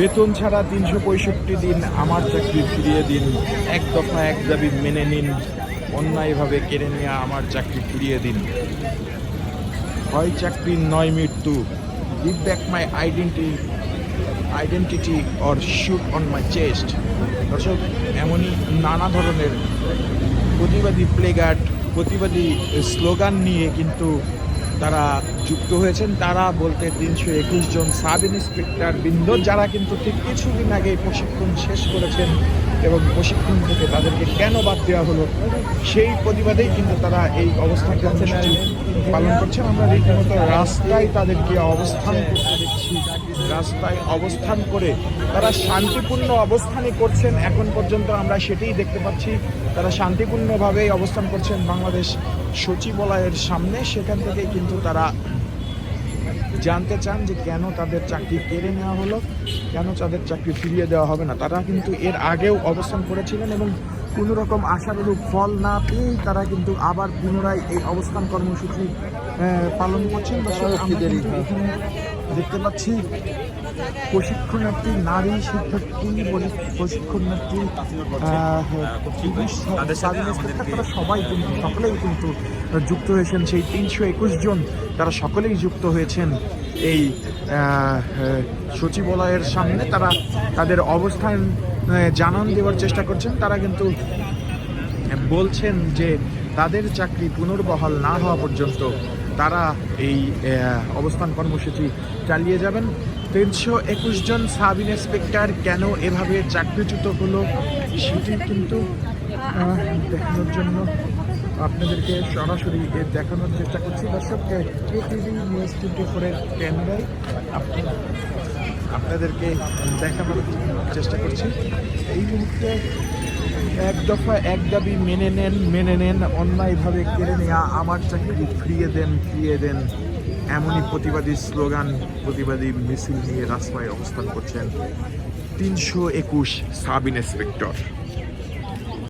বেতন ছাড়া তিনশো পঁয়ষট্টি দিন, আমার চাকরি ফিরিয়ে দিন। এক দফা এক দাবি মেনে নিন, অন্যায়ভাবে কেড়ে নেওয়া আমার চাকরি ফিরিয়ে দিন। হয় চাকরি নয় মৃত্যু। Give back my identity identity or shoot on my chest দর্শক, এমনই নানা ধরনের প্রতিবাদী প্লেগার্ড, প্রতিবাদী স্লোগান নিয়ে কিন্তু তারা যুক্ত হয়েছেন তারা বলতে তিনশো একুশ জন সাব ইন্সপেক্টর বৃন্দ, যারা কিন্তু ঠিক কিছুদিন আগে প্রশিক্ষণ শেষ করেছেন এবং প্রশিক্ষণ থেকে তাদেরকে কেন বাদ দেওয়া হলো সেই প্রতিবাদেই কিন্তু তারা এই অবস্থান কর্মসূচি পালন করছেন। আমরা রীতিমতো রাস্তায় তাদেরকে অবস্থান করতে দেখছি। রাস্তায় অবস্থান করে তারা শান্তিপূর্ণ অবস্থানই করছেন। এখন পর্যন্ত আমরা সেটাই দেখতে পাচ্ছি। তারা শান্তিপূর্ণভাবেই অবস্থান করছেন বাংলাদেশ সচিবালয়ের সামনে। সেখান থেকেই কিন্তু তারা জানতে চান যে কেন তাদের চাকরি কেড়ে নেওয়া হলো কেন তাদের চাকরি ফিরিয়ে দেওয়া হবে না তারা কিন্তু এর আগেও অবস্থান করেছিলেন এবং কোনো রকম আশানুরূপ ফল না পেয়েই তারা কিন্তু আবার পুনরায় এই অবস্থান কর্মসূচি পালন করছেন। বা দেখতে পাচ্ছি প্রশিক্ষণার্থী নারী শিক্ষার্থী বলি- প্রশিক্ষণার্থী তারা সবাই কিন্তু সকলেই কিন্তু যুক্ত হয়েছেন। সেই তিনশো একুশ জন তারা সকলেই যুক্ত হয়েছেন এই সচিবালয়ের সামনে। তারা তাদের অবস্থান জানান দেওয়ার চেষ্টা করছেন। তারা কিন্তু বলছেন যে তাদের চাকরি পুনর্বহাল না হওয়া পর্যন্ত তারা এই অবস্থান কর্মসূচি চালিয়ে যাবেন। তিনশো একুশ জন সাব ইন্সপেক্টর কেন এভাবে চাকরিচ্যুত হলো সেটি কিন্তু দেখানোর জন্য আপনাদেরকে সরাসরি দেখানোর চেষ্টা করছি। দর্শক কেটিভি নিউজ টোয়েন্টি ফোরের ক্যামেরায় আপনাদেরকে দেখানোর চেষ্টা করছি। এই মুহূর্তে এক দফা এক দাবি মেনে নেন মেনে নেন, অন্যায়ভাবে কেড়ে নেয়া, আমার চাকরি ফিরিয়ে দেন ফিরিয়ে দেন। এমনই প্রতিবাদী স্লোগান, প্রতিবাদী মিছিল নিয়ে রাস্তায় অবস্থান করছেন তিনশো একুশ সাব ইন্সপেক্টর